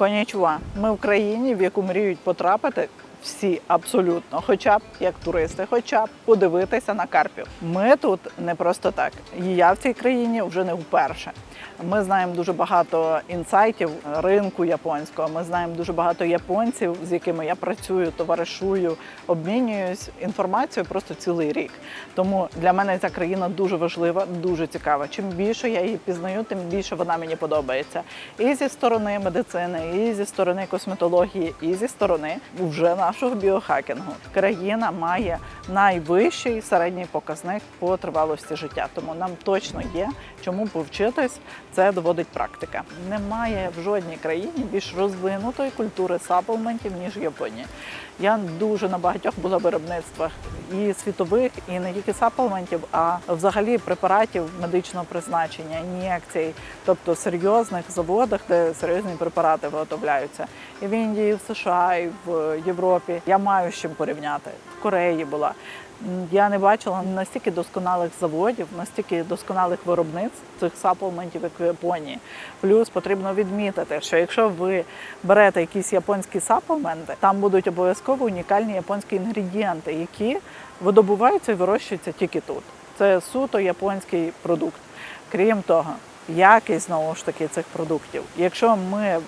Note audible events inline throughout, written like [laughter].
Конічва. Ми в країні, в яку мріють потрапити всі абсолютно, хоча б як туристи, хоча б подивитися на карпів. Ми тут не просто так. І я в цій країні вже не вперше. Ми знаємо дуже багато інсайтів ринку японського. Ми знаємо дуже багато японців, з якими я працюю, товаришую, обмінююсь інформацією просто цілий рік. Тому для мене ця країна дуже важлива, дуже цікава. Чим більше я її пізнаю, тим більше вона мені подобається. І зі сторони медицини, і зі сторони косметології, і зі сторони вже нашого біохакінгу. Країна має найвищий середній показник по тривалості життя. Тому нам точно є чому повчитись. Це доводить практика. Немає в жодній країні більш розвинутої культури саплментів, ніж Японія. Я дуже на багатьох була виробництвах і світових, і не тільки саплментів, а взагалі препаратів медичного призначення, ін'єкцій, тобто серйозних заводах, де серйозні препарати виготовляються. І в Індії, і в США, і в Європі. Я маю з чим порівняти. В Кореї була. Я не бачила настільки досконалих заводів, настільки досконалих виробництв цих саплментів, як в Японії. Плюс потрібно відмітити, що якщо ви берете якісь японські саплменти, там будуть обов'язково унікальні японські інгредієнти, які видобуваються і вирощуються тільки тут. Це суто японський продукт. Крім того, якість знову ж таки цих продуктів. Якщо ми е,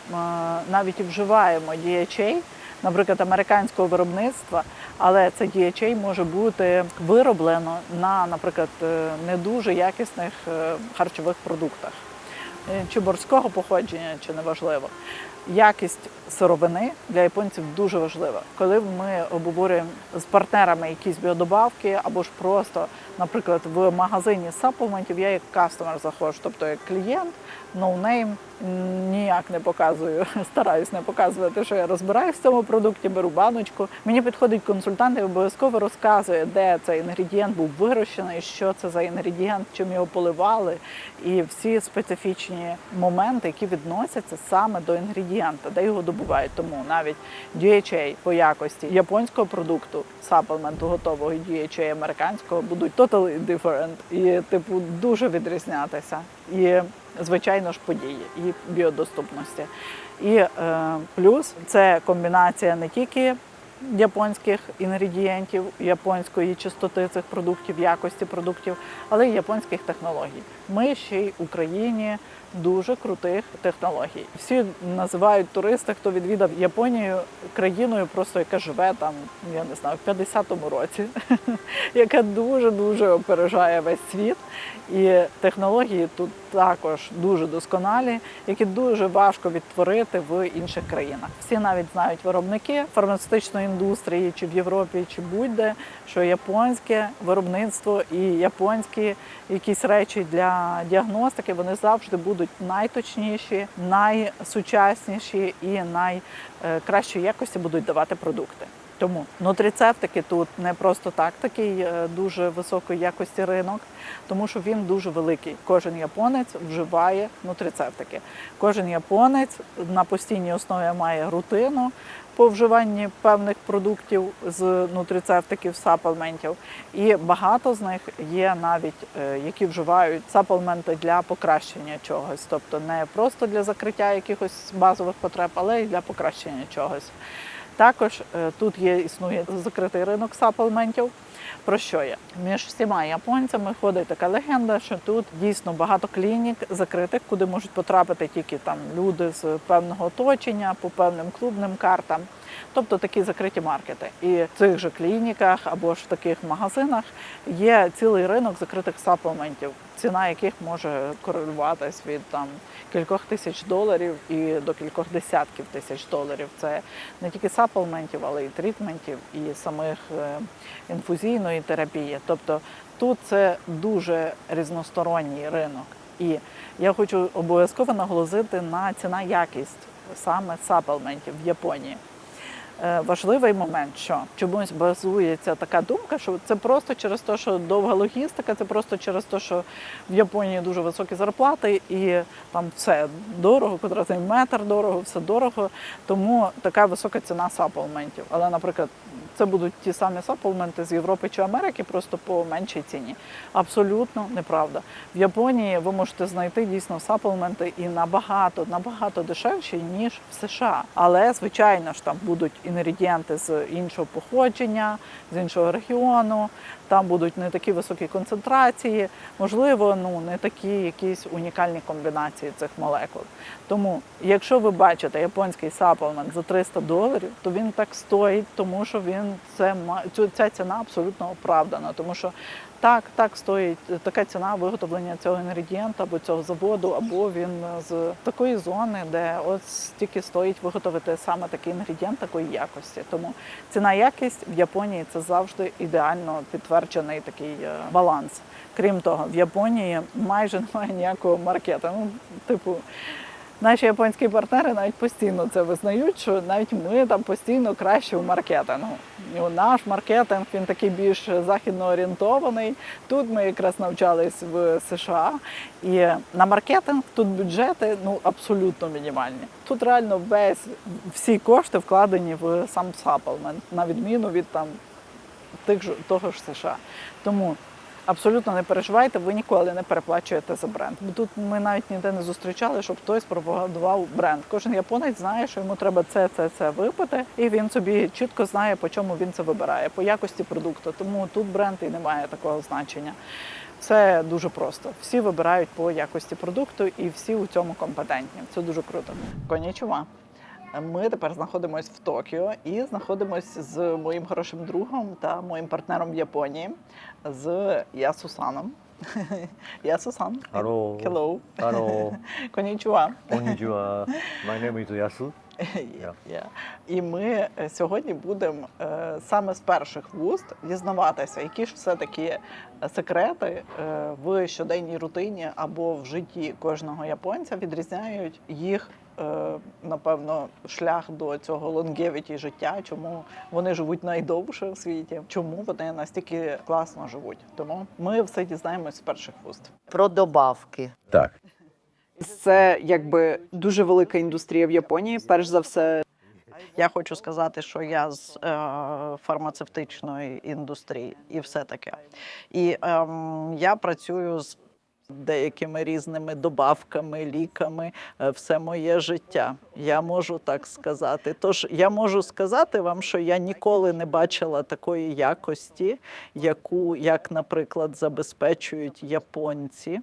навіть вживаємо DHA, наприклад, американського виробництва, але це діячей може бути вироблено на, наприклад, е, не дуже якісних е, харчових продуктах. Е, Чи борського походження, чи неважливо. Якість сировини для японців дуже важлива. Коли ми обговорюємо з партнерами якісь біодобавки, або ж просто, наприклад, в магазині саплментів я як кастомер заходжу, тобто як клієнт, ноунейм, ніяк не показую, [laughs] стараюсь не показувати, що я розбираюсь в цьому продукті, беру баночку. Мені підходить консультант і обов'язково розказує, де цей інгредієнт був вирощений, що це за інгредієнт, чим його поливали, і всі специфічні моменти, які відносяться саме до інгредієнта, де його добувають. Тому навіть DHA по якості японського продукту, саплменту готового DHA американського будуть totally different і типу дуже відрізнятися. І звичайно ж події і біодоступності. І е, плюс це комбінація не тільки японських інгредієнтів, японської чистоти цих продуктів, якості продуктів, але й японських технологій. Ми ще й в Україні дуже крутих технологій. Всі називають туриста, хто відвідав Японію країною, просто яка живе там, я не знаю, в 50-му році, [laughs] яка дуже дуже опережає весь світ. І технології тут також дуже досконалі, які дуже важко відтворити в інших країнах. Всі навіть знають виробники фармацевтичної індустрії, чи в Європі, чи будь-де, що японське виробництво і японські якісь речі для діагностики вони завжди будуть найточніші, найсучасніші і найкращої якості будуть давати продукти. Тому нутрицептики тут не просто так, такий е, дуже високої якості ринок, тому що він дуже великий. Кожен японець вживає нутрицептики. Кожен японець на постійній основі має рутину по вживанні певних продуктів з нутрицептиків, сапалментів, І багато з них є навіть, е, які вживають саплменти для покращення чогось, тобто не просто для закриття якихось базових потреб, але й для покращення чогось. Також е, тут є існує закритий ринок саплментів. Про що я? Між всіма японцями ходить така легенда, що тут дійсно багато клінік закритих, куди можуть потрапити тільки там люди з певного оточення по певним клубним картам. Тобто такі закриті маркети. І в цих же клініках або ж в таких магазинах є цілий ринок закритих саплментів, ціна яких може корелюватись від там кількох тисяч доларів і до кількох десятків тисяч доларів. Це не тільки саплментів, але й трітментів, і самих е, інфузійної терапії. Тобто тут це дуже різносторонній ринок. І я хочу обов'язково наголосити на ціна якість саме саплментів в Японії. Е, Важливий момент, що чомусь базується така думка, що це просто через те, що довга логістика, це просто через те, що в Японії дуже високі зарплати і там все дорого, квадратний метр дорого, все дорого. Тому така висока ціна саплментів. Але, наприклад, це будуть ті самі саплменти з Європи чи Америки, просто по меншій ціні. Абсолютно неправда. В Японії ви можете знайти дійсно саплменти і набагато набагато дешевші ніж в США. Але звичайно ж там будуть інгредієнти з іншого походження, з іншого регіону. Там будуть не такі високі концентрації, можливо, ну не такі якісь унікальні комбінації цих молекул. Тому, якщо ви бачите японський саплмент за 300 доларів, то він так стоїть, тому що він це ма- цю- ця ціна абсолютно оправдана, тому що так, так стоїть така ціна виготовлення цього інгредієнта або цього заводу, або він з такої зони, де от стільки стоїть виготовити саме такий інгредієнт такої якості. Тому ціна якість в Японії це завжди ідеально підтверджений такий е, баланс. Крім того, в Японії майже немає ніякого маркетингу. Типу, наші японські партнери навіть постійно це визнають, що навіть ми там постійно краще в маркетингу. Наш маркетинг він такий більш західно орієнтований. Тут ми якраз навчались в США. І на маркетинг тут бюджети ну абсолютно мінімальні. Тут реально весь всі кошти вкладені в сам саплмент, на відміну від там тих ж того ж США. Тому абсолютно не переживайте, ви ніколи не переплачуєте за бренд. Бо тут ми навіть ніде не зустрічали, щоб хтось пропагандував бренд. Кожен японець знає, що йому треба це, це, це випити, і він собі чітко знає, по чому він це вибирає, по якості продукту. Тому тут бренд і не має такого значення. Це дуже просто. Всі вибирають по якості продукту, і всі у цьому компетентні. Це дуже круто. Конічува. Ми тепер знаходимося в Токіо і знаходимося з моїм хорошим другом та моїм партнером в Японії з Ясусаном. [laughs] Ясусан. Hello. Hello. Hello. [laughs] Конічува. Konnichiwa. My name is Yasu. [laughs] Yeah. І ми е, сьогодні будемо е, саме з перших вуст дізнаватися, які ж все таки секрети е, в щоденній рутині або в житті кожного японця відрізняють їх. Е, Напевно, шлях до цього лонгевіті життя, чому вони живуть найдовше в світі, чому вони настільки класно живуть. Тому ми все дізнаємось з перших вуст. Про добавки. Так. Це якби дуже велика індустрія в Японії. Перш за все, Я хочу сказати, що я з е, фармацевтичної індустрії і все таке. І ем, я працюю з деякими різними добавками, ліками е, все моє життя. Я можу так сказати. Тож я можу сказати вам, що я ніколи не бачила такої якості, яку, як, наприклад, забезпечують японці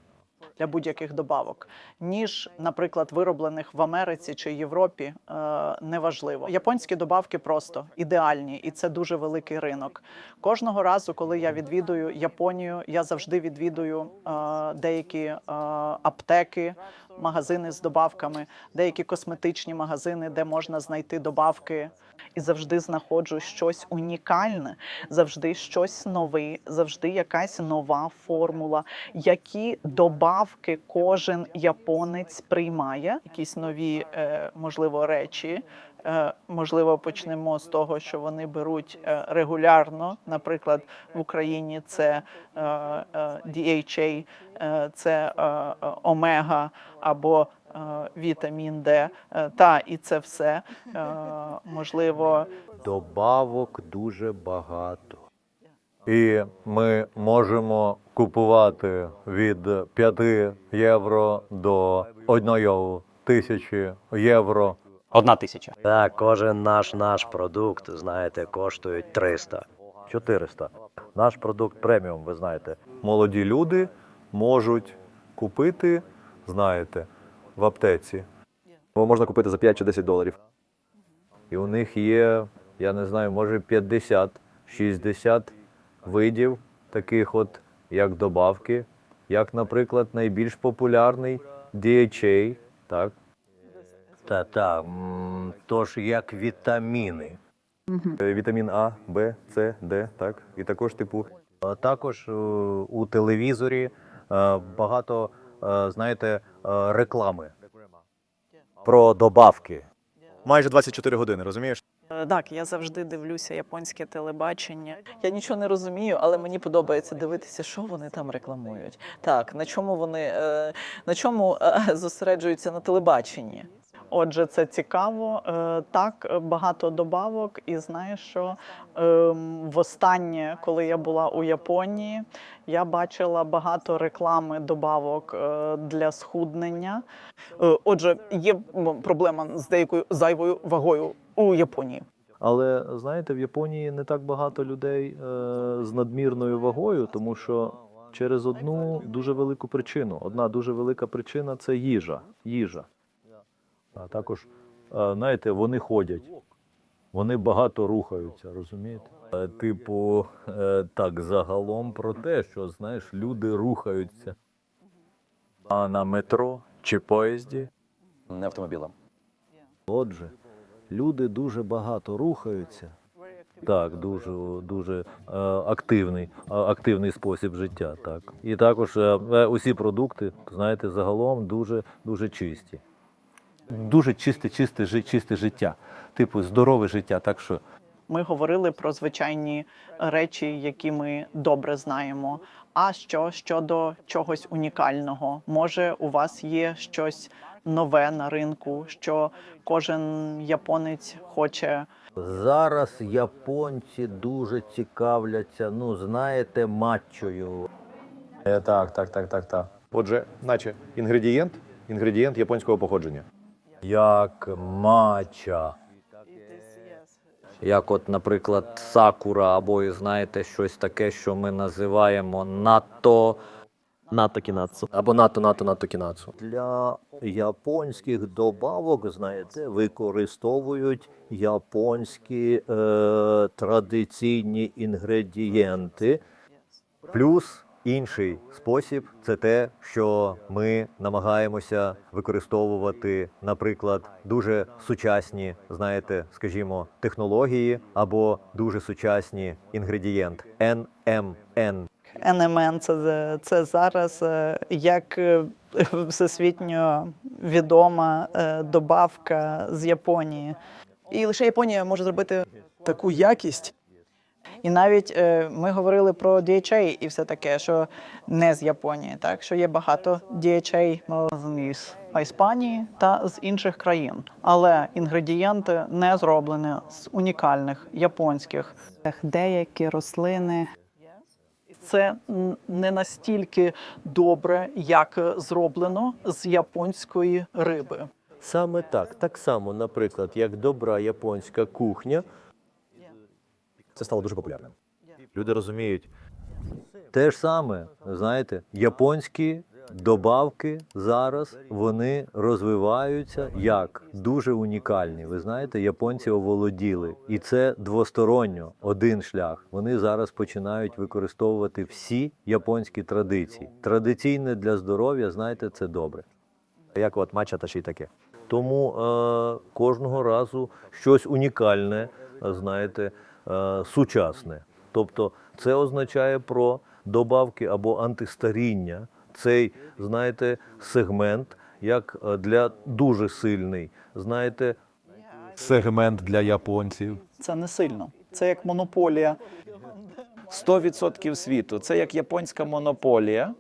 для будь-яких добавок, ніж, наприклад, вироблених в Америці чи Європі, е, неважливо. Японські добавки просто ідеальні, і це дуже великий ринок. Кожного разу, коли я відвідую Японію, я завжди відвідую е, деякі е, аптеки, магазини з добавками, деякі косметичні магазини, де можна знайти добавки. І завжди знаходжу щось унікальне, завжди щось нове, завжди якась нова формула, які добавки кожен японець приймає, якісь нові, е, можливо, речі. Е, Можливо, почнемо з того, що вони беруть е, регулярно. Наприклад, в Україні це DHA, це омега або вітамін Д. Е, Та і це все е, можливо. Добавок дуже багато. І ми можемо купувати від 5 євро до 1 тисячі євро. Одна тисяча. Так, кожен наш наш продукт, знаєте, коштує 300. 400. Наш продукт преміум, ви знаєте. Молоді люди можуть купити, знаєте, в аптеці. Його можна купити за 5 чи 10 доларів. І у них є, я не знаю, може 50-60 видів таких от, як добавки, як, наприклад, найбільш популярний DHA, так? Та та тож як вітаміни. Е, Вітамін А, Б, С, Д, так. І також, типу, Також е, у телевізорі е, багато, знаєте, е, реклами про добавки. майже 24 години, розумієш? Е, Так, я завжди дивлюся японське телебачення. Я нічого не розумію, але мені подобається дивитися, що вони там рекламують. Так, на чому вони е, на чому е, [laughs] зосереджуються на телебаченні. Отже, це цікаво. Е, Так, багато добавок. І знаєш, що ем, востаннє, коли я була у Японії, я бачила багато реклами добавок е, для схуднення. Е, Отже, є проблема з деякою зайвою вагою у Японії. Але знаєте, в Японії не так багато людей з надмірною вагою, тому що через одну дуже велику причину. Одна дуже велика причина це їжа. Їжа. А також, знаєте, вони ходять, вони багато рухаються, розумієте? Типу, е, так, загалом про те, що знаєш, люди рухаються. А на метро чи поїзді Не автомобілем. Отже, люди дуже багато рухаються. Так, дуже, дуже е, активний, активний спосіб життя. Так. І також е, усі продукти, знаєте, загалом дуже, дуже чисті. Дуже чисте, чисте, чисте життя, типу здорове життя. Так що Ми говорили про звичайні речі, які ми добре знаємо. А що щодо чогось унікального? Може, у вас є щось нове на ринку, що кожен японець хоче Зараз японці дуже цікавляться, ну знаєте, матчою. Е, так, так, так, так, так. Отже, наче інгредієнт, інгредієнт японського походження. Як матча. Як, от, наприклад, сакура, або знаєте, щось таке, що ми називаємо НАТО. Нато кінацу. Або НАТО, НАТО, НАТО кінацу. Для японських добавок, знаєте, використовують японські е, традиційні інгредієнти. Плюс інший спосіб це те, що ми намагаємося використовувати, наприклад, дуже сучасні, знаєте, скажімо, технології або дуже сучасні інгредієнт NMN. НМН. Це, це зараз е, як е, всесвітньо відома е, добавка з Японії. І лише Японія може зробити таку якість. І навіть е, ми говорили про DHA і все таке, що не з Японії, так що є багато DHA з Іспанії та з інших країн, але інгредієнти не зроблені з унікальних японських. Деякі рослини. Це не настільки добре, як зроблено з японської риби. Саме так, так само, наприклад, як добра японська кухня, Це стало дуже популярним. Люди розуміють. Те ж саме, знаєте, японські добавки зараз вони розвиваються як дуже унікальні. Ви знаєте, японці оволоділи, і це двосторонньо один шлях. Вони зараз починають використовувати всі японські традиції. Традиційне для здоров'я, знаєте, це добре. Як от матча та ще й таке. Тому е, кожного разу щось унікальне, знаєте, сучасне. Тобто це означає про добавки або антистаріння. Цей, знаєте, сегмент як е, для дуже сильний, знаєте, сегмент для японців. Це не сильно. Це як монополія. 100% світу. Це як японська монополія.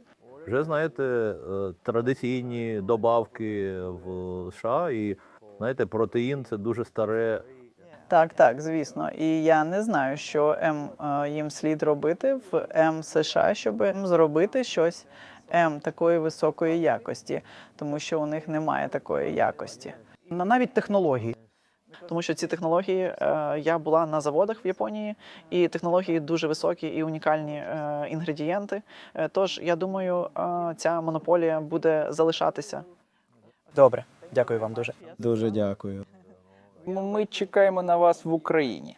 вже знаєте, е, традиційні добавки в США і знаєте, протеїн це дуже старе Так, так, звісно. І я не знаю, що М е, їм слід робити в М США, щоб зробити щось М такої високої якості, тому що у них немає такої якості. Навіть технології. Тому що ці технології е, я була на заводах в Японії, і технології дуже високі і унікальні е, інгредієнти. Тож я думаю, ця монополія буде залишатися. Добре, дякую вам дуже. Дуже дякую. Ми чекаємо на вас в Україні.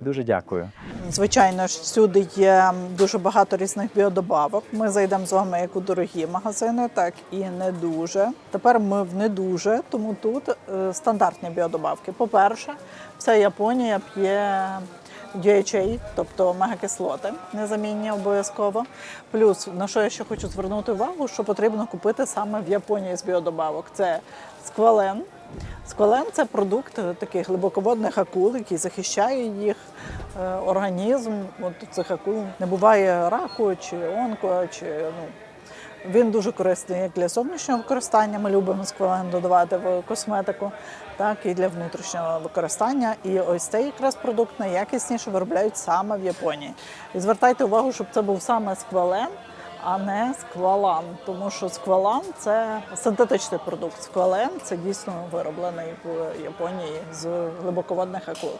Дуже дякую. Звичайно ж, всюди є дуже багато різних біодобавок. Ми зайдемо з вами як у дорогі магазини, так і не дуже. Тепер ми в не дуже, тому тут е, стандартні біодобавки. По-перше, вся Японія п'є DHA, тобто омегакислоти, незамінні обов'язково. Плюс на що я ще хочу звернути увагу, що потрібно купити саме в Японії з біодобавок. Це сквален. Сквален це продукт е, таких глибоководних акул, який захищає їх е, організм. От цих акул не буває раку чи онко, чи ну, Він дуже корисний як для зовнішнього використання. Ми любимо сквален додавати в косметику, так і для внутрішнього використання. І ось цей якраз продукт найякісніше виробляють саме в Японії. І звертайте увагу, щоб це був саме сквален, а не сквалан, тому що сквалан це синтетичний продукт. Сквален це дійсно вироблений в Японії з глибоководних акул.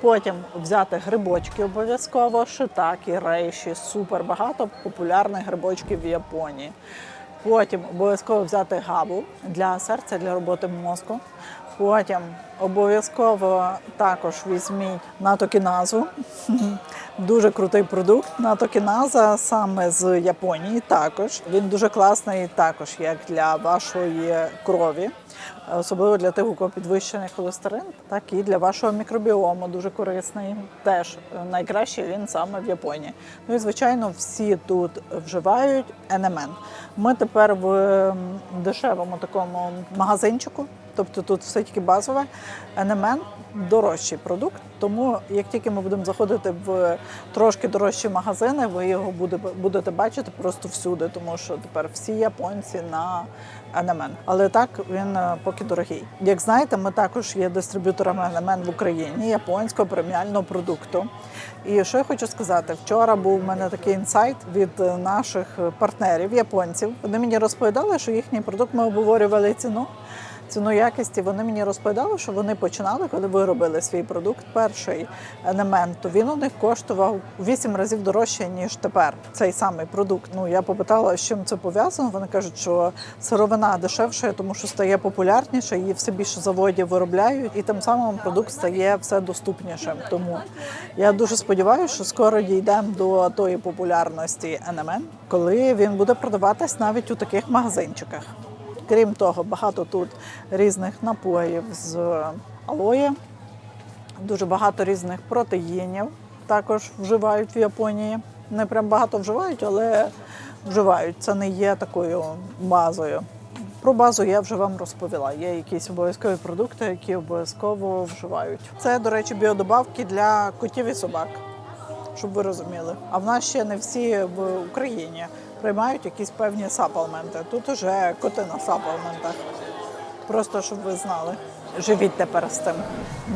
Потім взяти грибочки обов'язково, шитаки, рейші, супер багато популярних грибочків в Японії. Потім обов'язково взяти габу для серця, для роботи мозку. Потім обов'язково також візьміть натокіназу. [laughs] Дуже крутий продукт. Натокіназа саме з Японії. Також він дуже класний, також як для вашої крові, особливо для тих, у кого підвищений холестерин, так і для вашого мікробіому дуже корисний. Теж найкраще він саме в Японії. Ну і звичайно, всі тут вживають НМН. Ми тепер в дешевому такому магазинчику. Тобто тут все тільки базове. НМН дорожчий продукт. Тому як тільки ми будемо заходити в трошки дорожчі магазини, ви його будете бачити просто всюди, тому що тепер всі японці на НМН. Але так він е, поки дорогий. Як знаєте, ми також є дистриб'юторами НМН в Україні японського преміального продукту. І що я хочу сказати, вчора був у мене такий інсайт від е, наших партнерів, японців. Вони мені розповідали, що їхній продукт ми обговорювали ціну. Ціну якості вони мені розповідали, що вони починали, коли виробили свій продукт, перший елемент, то він у них коштував 8 разів дорожче, ніж тепер цей самий продукт. Ну я попитала, з чим це пов'язано. Вони кажуть, що сировина дешевша, тому що стає популярніше, її все більше заводів виробляють, і тим самим продукт стає все доступнішим. Тому я дуже сподіваюся, що скоро дійдемо до тої популярності НМН, коли він буде продаватись навіть у таких магазинчиках. Крім того, багато тут різних напоїв з алої, дуже багато різних протеїнів також вживають в Японії. Не прям багато вживають, але вживають. Це не є такою базою. Про базу я вже вам розповіла. Є якісь обов'язкові продукти, які обов'язково вживають. Це, до речі, біодобавки для котів і собак, щоб ви розуміли. А в нас ще не всі в Україні приймають якісь певні саплменти. Тут уже коти на саплментах. Просто щоб ви знали. Живіть тепер з тим.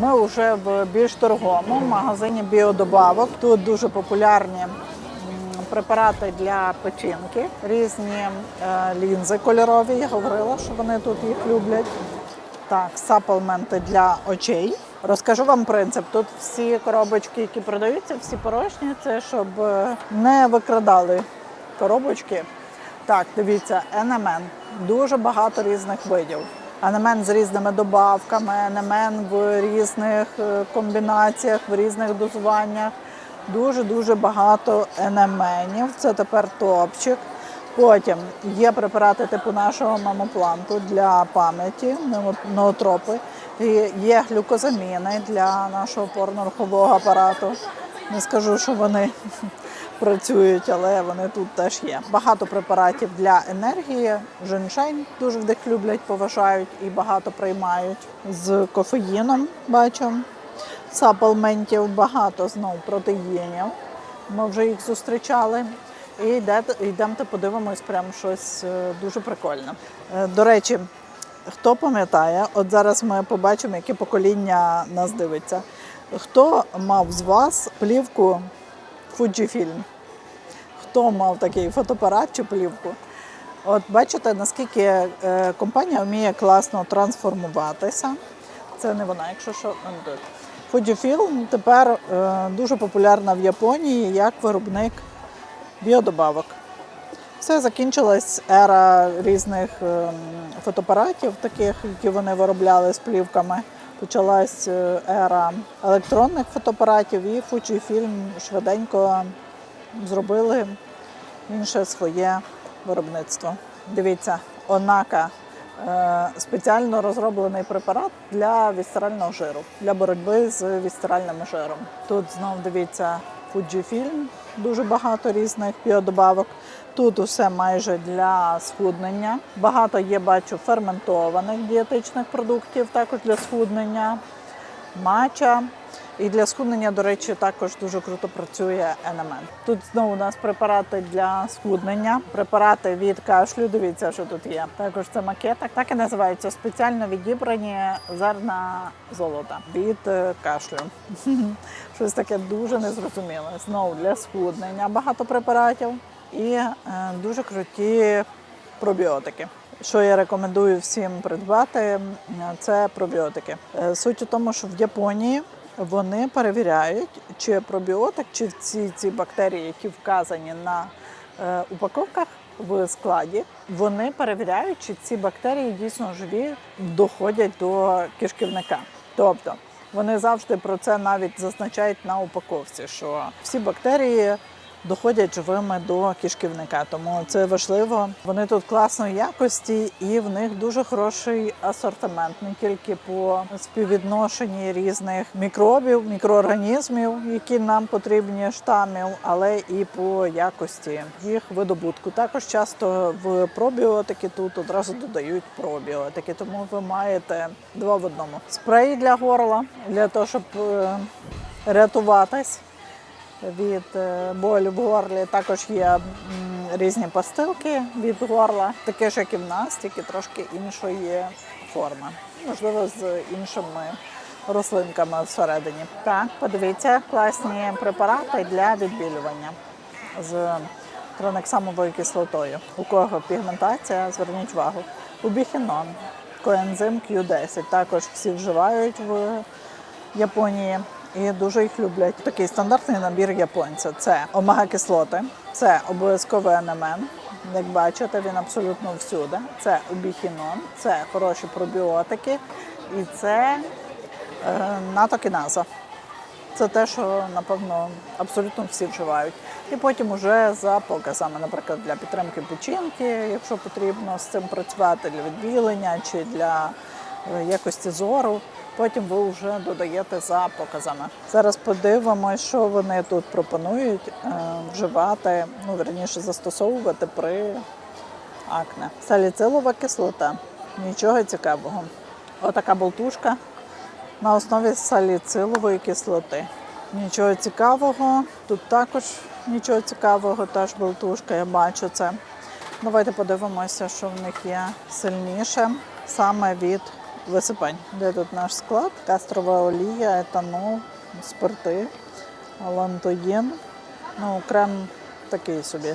Ми вже в більш торговому магазині біодобавок. Тут дуже популярні препарати для печінки, різні е, лінзи кольорові. Я говорила, що вони тут їх люблять. Так, саплменти для очей. Розкажу вам принцип. Тут всі коробочки, які продаються, всі порожні, це щоб е, не викрадали коробочки. Так, дивіться, НМН. Дуже багато різних видів. НМН з різними добавками, НМН в різних е, комбінаціях, в різних дозуваннях. Дуже-дуже багато НМНів. Це тепер топчик. Потім є препарати типу нашого мамопланту для пам'яті, ноотропи. І Є глюкозаміни для нашого опорно-рухового апарату. Не скажу, що вони працюють, але вони тут теж є. Багато препаратів для енергії. Женшень дуже в них люблять, поважають і багато приймають з кофеїном. Бачу саплментів, багато знов протеїнів. Ми вже їх зустрічали. І йдете, йдемте, подивимось, прям щось е, дуже прикольне. Е, До речі, хто пам'ятає, от зараз ми побачимо, яке покоління нас дивиться. Хто мав з вас плівку Fujifilm? Хто мав такий фотоапарат чи плівку? От бачите, наскільки е, компанія вміє класно трансформуватися. Це не вона, якщо що. Fujifilm тепер е, дуже популярна в Японії як виробник біодобавок. Все закінчилась ера різних ем, фотоапаратів, таких, які вони виробляли з плівками. Почалась е, ера електронних фотоапаратів, і Fujifilm швиденько зробили інше своє виробництво. Дивіться, Онака е, спеціально розроблений препарат для вісцерального жиру, для боротьби з вісцеральним жиром. Тут знов дивіться Fujifilm, дуже багато різних біодобавок. Тут усе майже для схуднення. Багато є, бачу, ферментованих дієтичних продуктів, також для схуднення, мача. І для схуднення, до речі, також дуже круто працює НМН. Тут знову у нас препарати для схуднення, препарати від кашлю. Дивіться, що тут є. Також це макетик. Так і називаються спеціально відібрані зерна золота від е, кашлю. [laughs] Щось таке дуже незрозуміле. Знову для схуднення багато препаратів і е, дуже круті пробіотики. Що я рекомендую всім придбати, це пробіотики. Е, Суть у тому, що в Японії вони перевіряють, чи пробіотик, чи ці, ці бактерії, які вказані на е, упаковках в складі, вони перевіряють, чи ці бактерії дійсно живі доходять до кишківника. Тобто вони завжди про це навіть зазначають на упаковці, що всі бактерії доходять живими до кишківника. Тому це важливо. Вони тут класної якості, і в них дуже хороший асортимент не тільки по співвідношенні різних мікробів, мікроорганізмів, які нам потрібні штамів, але і по якості їх видобутку. Також часто в пробіотики тут одразу додають пробіотики, тому ви маєте два в одному спрей для горла для того, щоб е, рятуватись від е, болю в горлі. Також є різні пастилки від горла, таке ж, як і в нас, тільки трошки іншої форми. Можливо, з іншими рослинками всередині. Так, подивіться, класні препарати для відбілювання з тронексамовою кислотою. У кого пігментація, зверніть увагу. Убіхінон, коензим Q10 також всі вживають в Японії і дуже їх люблять. Такий стандартний набір японця. Це омега-кислоти, це обов'язковий НМН. Як бачите, він абсолютно всюди. Це убіхінон, це хороші пробіотики і це е, натокіназа. Це те, що напевно абсолютно всі вживають. І потім уже за показами, наприклад, для підтримки печінки, якщо потрібно з цим працювати для відбілення чи для е, якості зору. Потім ви вже додаєте за показами. Зараз подивимося, що вони тут пропонують е, вживати, ну верніше застосовувати при акне. Саліцилова кислота. Нічого цікавого. Отака болтушка на основі саліцилової кислоти. Нічого цікавого. Тут також нічого цікавого, теж болтушка, я бачу це. Давайте подивимося, що в них є сильніше саме від висипань. Де тут наш склад? Кастрова олія, етанол, спирти, лантоїн. Ну, крем такий собі.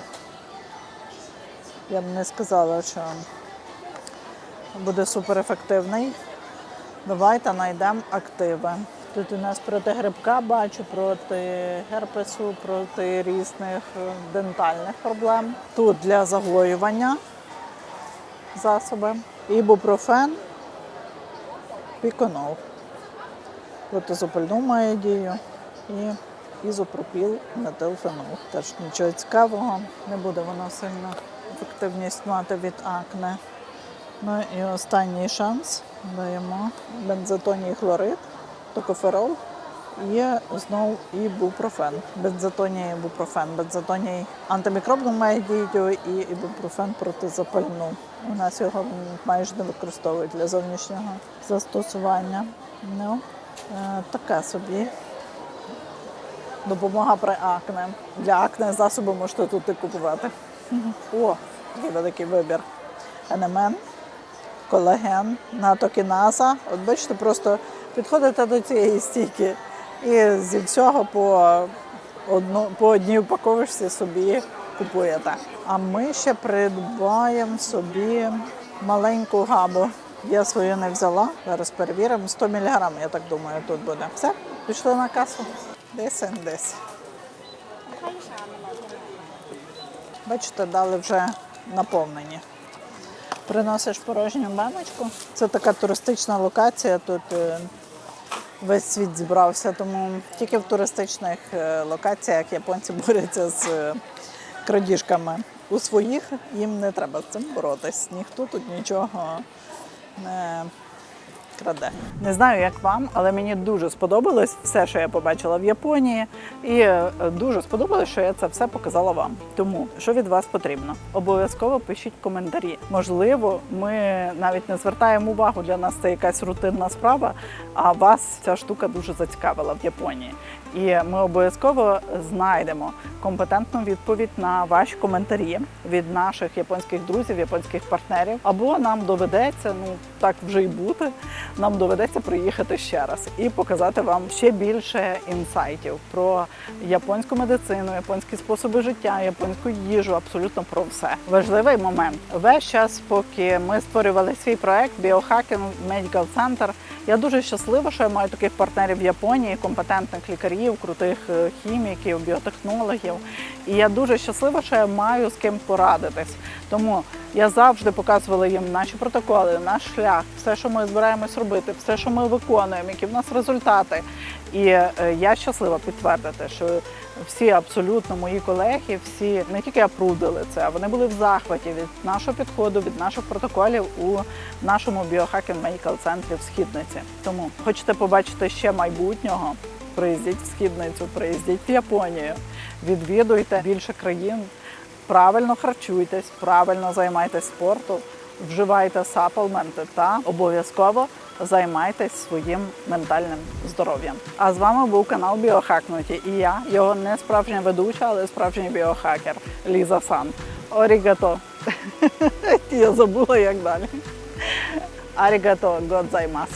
Я б не сказала, що буде суперефективний. Давайте знайдемо активи. Тут у нас проти грибка бачу, проти герпесу, проти різних е, дентальних проблем. Тут для загоювання засоби. Ібупрофен, піконол. Протизапальну має дію і ізопропіл, метилфенол. Теж нічого цікавого, не буде воно сильно ефективність мати від акне. Ну і останній шанс даємо бензотоній хлорид, токоферол і знову ібупрофен. Бензотоній ібупрофен. Бензотоній антимікробну має дію і ібупрофен протизапальну. У нас його майже не використовують для зовнішнього застосування. Ну, е, така собі допомога при акне. Для акне засоби можете тут і купувати. О, є великий вибір. НМН, колаген, натокіназа. От бачите, просто підходите до цієї стійки і зі всього по, одну, по одній упаковочці собі купуєте. А ми ще придбаємо собі маленьку габу. Я свою не взяла. Зараз перевіримо. 100 мг, я так думаю, тут буде. Все, пішли на касу. Десь десь. Бачите, дали вже наповнені. Приносиш порожню баночку. Це така туристична локація. Тут е, весь світ зібрався, тому тільки в туристичних е, локаціях японці [laughs] борються з е, крадіжками. У своїх їм не треба з цим боротись. Ніхто тут нічого не краде. Не знаю, як вам, але мені дуже сподобалось все, що я побачила в Японії, і е, дуже сподобалось, що я це все показала вам. Тому що від вас потрібно? Обов'язково пишіть коментарі. Можливо, ми навіть не звертаємо увагу. Для нас це якась рутинна справа. А вас ця штука дуже зацікавила в Японії. І ми обов'язково знайдемо компетентну відповідь на ваші коментарі від наших японських друзів, японських партнерів. Або нам доведеться, ну так вже й бути. Нам доведеться приїхати ще раз і показати вам ще більше інсайтів про японську медицину, японські способи життя, японську їжу, абсолютно про все. Важливий момент. Весь час, поки ми створювали свій проект Biohacking Medical Center, я дуже щаслива, що я маю таких партнерів в Японії, компетентних лікарів, крутих е, хіміків, біотехнологів. І я дуже щаслива, що я маю з ким порадитись. Тому я завжди показувала їм наші протоколи, наш шлях, все, що ми збираємось робити, все, що ми виконуємо, які в нас результати. І е, я щаслива підтвердити, що всі абсолютно мої колеги, всі не тільки апрудили це, а вони були в захваті від нашого підходу, від наших протоколів у нашому біохакінг медикал центрі в східниці. Тому хочете побачити ще майбутнього. Приїздіть в східницю, приїздіть в Японію, відвідуйте більше країн, правильно харчуйтесь, правильно займайтесь спортом, вживайте саплменти та обов'язково займайтесь своїм ментальним здоров'ям. А з вами був канал Біохакнуті і я, його не справжня ведуча, але справжній біохакер Ліза Сан. Орігато. [laughs] Я забула як далі. Арігато годзаймас.